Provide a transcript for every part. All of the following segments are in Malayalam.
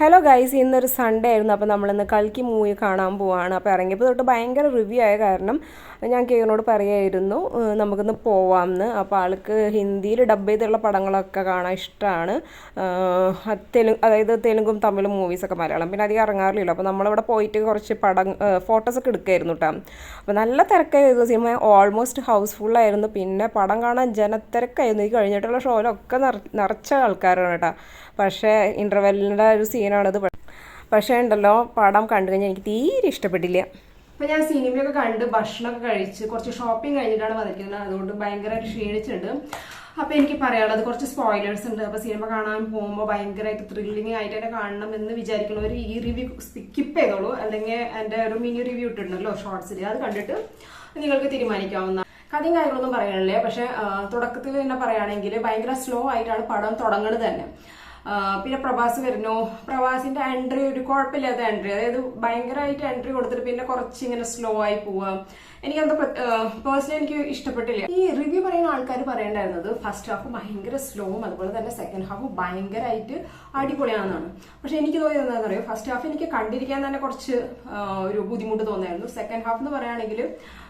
ഹലോ ഗൈസ് ഇന്നൊരു സൺഡേ ആയിരുന്നു. അപ്പോൾ നമ്മളിന്ന് കൽക്കി മൂവി കാണാൻ പോവാണ്. അപ്പോൾ ഇറങ്ങിയപ്പോൾ തൊട്ട് ഭയങ്കര റിവ്യൂ ആയ കാരണം ഞാൻ കേറിനോട് പറയായിരുന്നു നമുക്കിന്ന് പോവാമെന്ന് അപ്പോൾ ആൾക്ക് ഹിന്ദിയിൽ ഡബ് ചെയ്തുള്ള പടങ്ങളൊക്കെ കാണാൻ ഇഷ്ടമാണ് തെലുങ്ക് അതായത് തെലുങ്കും തമിഴും മൂവീസൊക്കെ മലയാളം. പിന്നെ അധികം ഇറങ്ങാറില്ലല്ലോ. അപ്പോൾ നമ്മളിവിടെ പോയിട്ട് കുറച്ച് പടം ഫോട്ടോസൊക്കെ എടുക്കുമായിരുന്നു കേട്ടോ അപ്പോൾ നല്ല തിരക്കായിരുന്നു സിനിമ ഓൾമോസ്റ്റ് ഹൗസ്ഫുള്ളായിരുന്നു പിന്നെ പടം കാണാൻ ജനത്തിരക്കായിരുന്നു. ഈ കഴിഞ്ഞിട്ടുള്ള ഷോയിലൊക്കെ നിറ നിറച്ച ആൾക്കാരാണ് കേട്ടോ പക്ഷേ ഇന്റർവെല്ലിന്റെ ഒരു സീനാണിത് പക്ഷേ ഉണ്ടല്ലോ പടം കണ്ടു കഴിഞ്ഞാൽ എനിക്ക് തീരെ ഇഷ്ടപ്പെട്ടില്ല. അപ്പം ഞാൻ സിനിമയൊക്കെ കണ്ട് ഭക്ഷണമൊക്കെ കഴിച്ച് കുറച്ച് ഷോപ്പിംഗ് കഴിഞ്ഞിട്ടാണ് വന്നിരിക്കുന്നത്. അതുകൊണ്ട് ഭയങ്കരമായിട്ട് ക്ഷീണിച്ചിട്ടുണ്ട്. അപ്പോൾ എനിക്ക് പറയാനുള്ളത് കുറച്ച് സ്പോയിലേഴ്സ് ഉണ്ട്. അപ്പോൾ സിനിമ കാണാൻ പോകുമ്പോൾ ഭയങ്കരമായിട്ട് ത്രില്ലിംഗ് ആയിട്ട് തന്നെ കാണണം എന്ന് വിചാരിക്കുന്നവർ ഈ റിവ്യൂ സ്കിപ്പ് ചെയ്തോളൂ. അല്ലെങ്കിൽ എന്റെ ഒരു മിനി റിവ്യൂ ഇട്ടിട്ടുണ്ടല്ലോ ഷോർട്സിൽ അത് കണ്ടിട്ട് നിങ്ങൾക്ക് തീരുമാനിക്കാവുന്ന കഥയും കാര്യങ്ങളൊന്നും പറയാനില്ല. പക്ഷേ തുടക്കത്തിൽ തന്നെ പറയുകയാണെങ്കിൽ ഭയങ്കര സ്ലോ ആയിട്ടാണ് പടം തുടങ്ങുന്നത് തന്നെ. പിന്നെ പ്രഭാസ് വരുന്നു. പ്രഭാസിന്റെ എൻട്രി ഒരു കുഴപ്പമില്ലാത്ത എൻട്രി അതായത് ഭയങ്കരമായിട്ട് എൻട്രി കൊടുത്തിട്ട് പിന്നെ കുറച്ച് ഇങ്ങനെ സ്ലോ ആയി പോവുക എനിക്കത് പേഴ്സണലി എനിക്ക് ഇഷ്ടപ്പെട്ടില്ല. ഈ റിവ്യൂ പറയുന്ന ആൾക്കാർ പറയേണ്ടായിരുന്നത് ഫസ്റ്റ് ഹാഫ് ഭയങ്കര സ്ലോവും അതുപോലെ തന്നെ സെക്കൻഡ് ഹാഫ് ഭയങ്കരമായിട്ട് അടിപൊളിയാണെന്നാണ്. പക്ഷെ എനിക്ക് തോന്നിയത് എന്താണെന്ന് ഫസ്റ്റ് ഹാഫ് എനിക്ക് കണ്ടിരിക്കാൻ തന്നെ കുറച്ച് ഒരു ബുദ്ധിമുട്ട് തോന്നായിരുന്നു. സെക്കൻഡ് ഹാഫ് എന്ന് പറയുകയാണെങ്കിൽ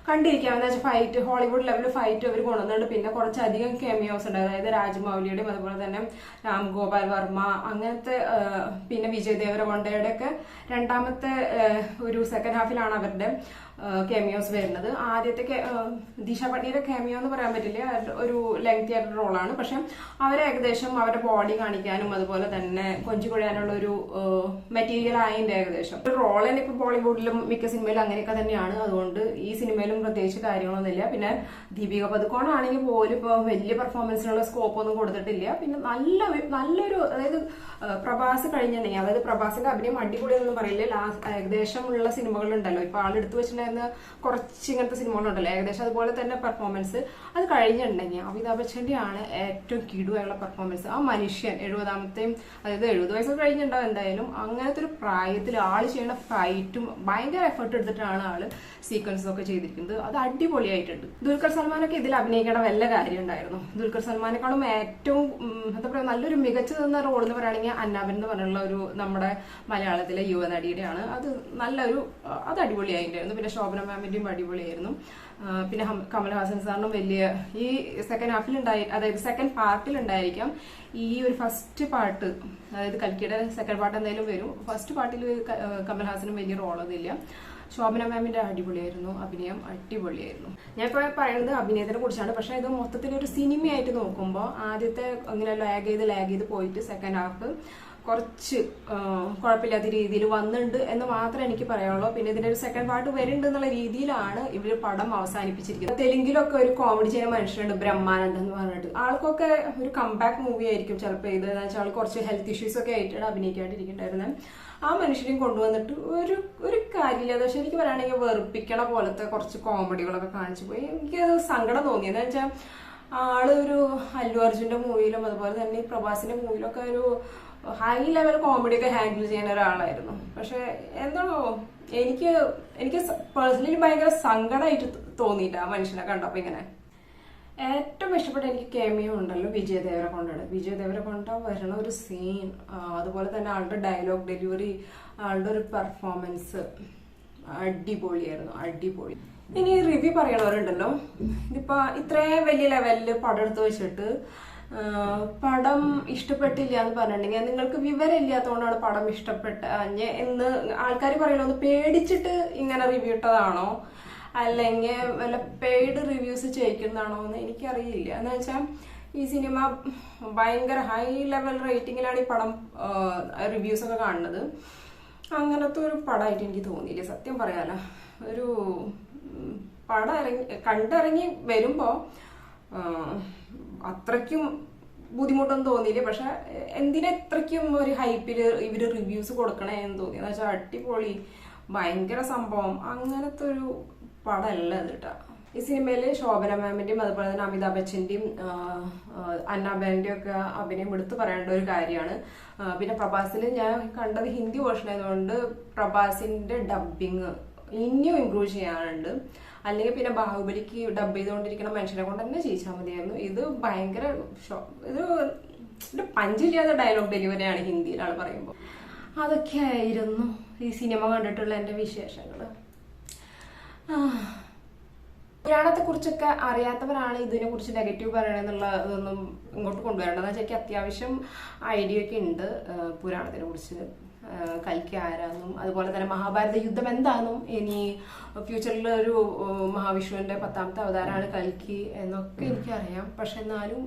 കണ്ടിരിക്കാം എന്താ വെച്ചാൽ ഫൈറ്റ് ഹോളിവുഡ് ലെവൽ ഫൈറ്റ് അവർ കൊണ്ടുവന്നിട്ടുണ്ട്. പിന്നെ കുറച്ചധികം കെമിയോസ് ഉണ്ട്. അതായത് രാജ്മൗലിയുടെയും അതുപോലെ തന്നെ രാം ഗോപാൽ വർമ്മ അങ്ങനത്തെ പിന്നെ വിജയ് ദേവരകൊണ്ടയുടെ ഒക്കെ രണ്ടാമത്തെ ഒരു സെക്കൻഡ് ഹാഫിലാണ് അവരുടെ കെമിയോസ് വരുന്നത്. ആദ്യത്തെ ദിശ പട്ടിയുടെ കെമിയോ എന്ന് പറയാൻ പറ്റില്ല. ഒരു ലെങ്തി ആയിട്ടുള്ള റോളാണ് പക്ഷെ അവരെ ഏകദേശം അവരുടെ ബോഡി കാണിക്കാനും അതുപോലെ തന്നെ കൊഞ്ചു കൊഴിയാനുള്ള ഒരു മെറ്റീരിയൽ ആയതിന്റെ ഏകദേശം. റോൾ തന്നെ ഇപ്പൊ ബോളിവുഡിലും മിക്ക സിനിമയിലും അങ്ങനെയൊക്കെ തന്നെയാണ്. അതുകൊണ്ട് ഈ സിനിമയിലും പ്രത്യേകിച്ച് കാര്യങ്ങളൊന്നുമില്ല. പിന്നെ ദീപിക പതുക്കോൺ ആണെങ്കിൽ പോലും ഇപ്പൊ വലിയ പെർഫോമൻസിനുള്ള സ്കോപ്പ് ഒന്നും കൊടുത്തിട്ടില്ല. പിന്നെ നല്ല നല്ലൊരു അതായത് പ്രഭാസ് കഴിഞ്ഞിട്ടുണ്ടെങ്കിൽ അതായത് പ്രഭാസിന്റെ അഭിനയം അടിപൊളിയെന്നൊന്നും പറയില്ല? ലാസ്റ്റ് ഏകദേശം ഉള്ള സിനിമകളുണ്ടല്ലോ. ഇപ്പൊ ആൾ എടുത്തു വെച്ചിട്ടുണ്ടായിരുന്ന കുറച്ച് ഇങ്ങനത്തെ സിനിമകളുണ്ടല്ലോ. ഏകദേശം അതുപോലെ തന്നെ പെർഫോമൻസ് അത് കഴിഞ്ഞിട്ടുണ്ടെങ്കിൽ അമിതാഭ് ബച്ചന്റെ ആണ് ഏറ്റവും കിടുവായുള്ള പെർഫോമൻസ് ആ മനുഷ്യൻ എഴുപതാമത്തെയും അതായത് എഴുപത് വയസ്സ് കഴിഞ്ഞിട്ടുണ്ടാവും എന്തായാലും. അങ്ങനത്തെ ഒരു പ്രായത്തിൽ ആൾ ചെയ്യുന്ന ഫൈറ്റും ഭയങ്കര എഫേർട്ട് എടുത്തിട്ടാണ് ആൾ സീക്വൻസും ഒക്കെ ചെയ്തിരിക്കുന്നത്. അത് അടിപൊളിയായിട്ടുണ്ട്. ദുൽഖർ സൽമാനൊക്കെ ഇതിൽ അഭിനയിക്കേണ്ട വല്ല കാര്യം ഉണ്ടായിരുന്നു. ദുൽഖർ സൽമാനേക്കാളും ഏറ്റവും എന്താ പറയുക നല്ലൊരു മികച്ചു നിന്ന റോൾ എന്ന് പറയുകയാണെങ്കിൽ അന്നാബൻ എന്ന് പറഞ്ഞുള്ള ഒരു നമ്മുടെ മലയാളത്തിലെ യുവനടിയുടെയാണ് അത് നല്ലൊരു അത് അടിപൊളിയായിട്ടുണ്ടായിരുന്നു. പിന്നെ ശോഭന മാമിന്റെയും അടിപൊളിയായിരുന്നു. പിന്നെ കമൽഹാസൻ സാറിനും വലിയ ഈ സെക്കൻഡ് ഹാഫിൽ ഉണ്ടായി അതായത് സെക്കൻഡ് പാർട്ടിൽ ഉണ്ടായിരിക്കാം ഈ ഒരു ഫസ്റ്റ് പാർട്ട് അതായത് കൽക്കിയുടെ സെക്കൻഡ് പാർട്ട് എന്തായാലും വരും. ഫസ്റ്റ് പാർട്ടിൽ കമൽഹാസനും വലിയ റോളൊന്നുമില്ല ശോഭന മാമിന്റെ അടിപൊളിയായിരുന്നു അഭിനയം അടിപൊളിയായിരുന്നു. ഞാൻ ഇപ്പോൾ പറയുന്നത് അഭിനയത്തിനെ കുറിച്ചാണ്. പക്ഷെ ഇത് മൊത്തത്തിൽ ഒരു സിനിമയായിട്ട് നോക്കുമ്പോൾ ആദ്യത്തെ ഇങ്ങനെ ലാഗ് ചെയ്ത് ലാഗ് ചെയ്ത് പോയിട്ട് സെക്കൻഡ് ഹാഫ് കുറച്ച് കുഴപ്പമില്ലാത്ത രീതിയിൽ വന്നിട്ടുണ്ട് എന്ന് മാത്രമേ എനിക്ക് പറയാനുള്ളൂ. പിന്നെ ഇതിന്റെ ഒരു സെക്കൻഡ് പാർട്ട് വരുന്നുണ്ട് എന്നുള്ള രീതിയിലാണ് ഇവർ പടം അവസാനിപ്പിച്ചിരിക്കുന്നത്. തെലുങ്കിലൊക്കെ ഒരു കോമഡി ചെയ്യുന്ന മനുഷ്യനുണ്ട് ബ്രഹ്മാനന്ദൻ എന്ന് പറഞ്ഞിട്ട്. ആൾക്കൊക്കെ ഒരു കംബാക്ക് മൂവി ആയിരിക്കും ചിലപ്പോൾ ഇത്. എന്ന് വെച്ചാൽ കുറച്ച് ഹെൽത്ത് ഇഷ്യൂസ് ഒക്കെ ആയിട്ടാണ് അഭിനയിക്കാണ്ടിരിക്കണ്ടായിരുന്നത് ആ മനുഷ്യനെയും കൊണ്ടുവന്നിട്ട് ഒരു ഒരു കാര്യമില്ല. പക്ഷെ എനിക്ക് പറയുകയാണെങ്കിൽ വെറുപ്പിക്കണ പോലത്തെ കുറച്ച് കോമഡികളൊക്കെ കാണിച്ചു പോയി. എനിക്കത് സങ്കടം തോന്നി. എന്ന് വെച്ചാൽ ആൾ ഒരു അല്ലു അർജുന്റെ മൂവിയിലും അതുപോലെ തന്നെ പ്രഭാസിന്റെ മൂവിയിലൊക്കെ ഒരു ഹൈ ലെവൽ കോമഡി ഒക്കെ ഹാൻഡിൽ ചെയ്യുന്ന ഒരാളായിരുന്നു. പക്ഷെ എന്താണോ എനിക്ക് എനിക്ക് പേഴ്സണലി ഭയങ്കര സങ്കടമായിട്ട് തോന്നിയില്ല ആ മനുഷ്യനെ കണ്ടപ്പോ ഇങ്ങനെ. ഏറ്റവും ഇഷ്ടപ്പെട്ട എനിക്ക് കേമിയോ ഉണ്ടല്ലോ വിജയദേവരെ കൊണ്ടാണ് വിജയദേവരെ ദേവരകൊണ്ട വരണ ഒരു സീൻ അതുപോലെ തന്നെ ആളുടെ ഡയലോഗ് ഡെലിവറി ആളുടെ ഒരു പെർഫോമൻസ് അടിപൊളിയായിരുന്നു അടിപൊളി. ഇനി റിവ്യൂ പറയണവരുണ്ടല്ലോ. ഇതിപ്പോ ഇത്രയും വലിയ ലെവലിൽ പടം എടുത്ത് വെച്ചിട്ട് പടം ഇഷ്ടപ്പെട്ടില്ല എന്ന് പറഞ്ഞിട്ടുണ്ടെങ്കിൽ നിങ്ങൾക്ക് വിവരം ഇല്ലാത്തതുകൊണ്ടാണ് പടം ഇഷ്ടപ്പെട്ട എന്ന് ആൾക്കാർ പറയണത് പേടിച്ചിട്ട് ഇങ്ങനെ റിവ്യൂ ഇട്ടതാണോ? അല്ലെങ്കിൽ വല്ല പെയ്ഡ് റിവ്യൂസ് ചെയ്യിക്കുന്നതാണോ എന്ന് എനിക്കറിയില്ല. എന്ന് വെച്ചാൽ ഈ സിനിമ ഭയങ്കര ഹൈ ലെവൽ റേറ്റിംഗിലാണ് ഈ പടം റിവ്യൂസ് ഒക്കെ കാണുന്നത്. അങ്ങനത്തെ ഒരു പടമായിട്ട് എനിക്ക് തോന്നിയില്ല. സത്യം പറയാലോ. ഒരു പടം ഇറങ്ങി കണ്ടിറങ്ങി വരുമ്പോൾ അത്രയ്ക്കും ബുദ്ധിമുട്ടൊന്നും തോന്നിയില്ല. പക്ഷെ എന്തിനാ ഇത്രയ്ക്കും ഒരു ഹൈപ്പിൽ ഇവർ റിവ്യൂസ് കൊടുക്കണേ എന്ന് തോന്നി? എന്ന് വെച്ചാൽ അടിപൊളി ഭയങ്കര സംഭവം. അങ്ങനത്തെ ഒരു പടമല്ല അത് കേട്ടോ ഈ സിനിമയിൽ ശോഭന മാമിന്റെയും അതുപോലെ തന്നെ അമിതാഭ് ബച്ചന്റെയും അന്നാബേന്റെയും ഒക്കെ അഭിനയം എടുത്തു പറയേണ്ട ഒരു കാര്യമാണ്. പിന്നെ പ്രഭാസിൽ ഞാൻ കണ്ടത് ഹിന്ദി വേർഷൻ ആയതുകൊണ്ട് പ്രഭാസിന്റെ ഡബിങ് ഇനിയും ഇമ്പ്രൂവ് ചെയ്യാനുണ്ട് അല്ലെങ്കിൽ പിന്നെ ബാഹുബലിക്ക് ഡബ് ചെയ്തുകൊണ്ടിരിക്കുന്ന മനുഷ്യനെ കൊണ്ട് തന്നെ ചെയ്യിച്ചാൽ മതിയായിരുന്നു. ഇത് ഭയങ്കര ഇത് ഇത് പഞ്ചില്ലാത്ത ഡയലോഗ് ഡെലിവറിയാണ് ഹിന്ദിയിൽ ആൾ പറയുമ്പോൾ അതൊക്കെ ആയിരുന്നു ഈ സിനിമ കണ്ടിട്ടുള്ള എന്റെ വിശേഷങ്ങൾ പുരാണത്തെ കുറിച്ചൊക്കെ അറിയാത്തവരാണ് ഇതിനെ കുറിച്ച് നെഗറ്റീവ് പറയണമെന്നുള്ള ഇതൊന്നും ഇങ്ങോട്ട് കൊണ്ടുവരേണ്ടതെന്ന് വെച്ചാൽ എനിക്ക് അത്യാവശ്യം ഐഡിയ ഒക്കെ ഉണ്ട് പുരാണത്തിനെ കുറിച്ച്. കൽക്കി ആരാന്നും അതുപോലെ തന്നെ മഹാഭാരത യുദ്ധം എന്താണെന്നും ഇനി ഫ്യൂച്ചറിൽ ഒരു മഹാവിഷ്ണുവിന്റെ പത്താമത്തെ അവതാരമാണ് കൽക്കി എന്നൊക്കെ എനിക്കറിയാം. പക്ഷെ എന്നാലും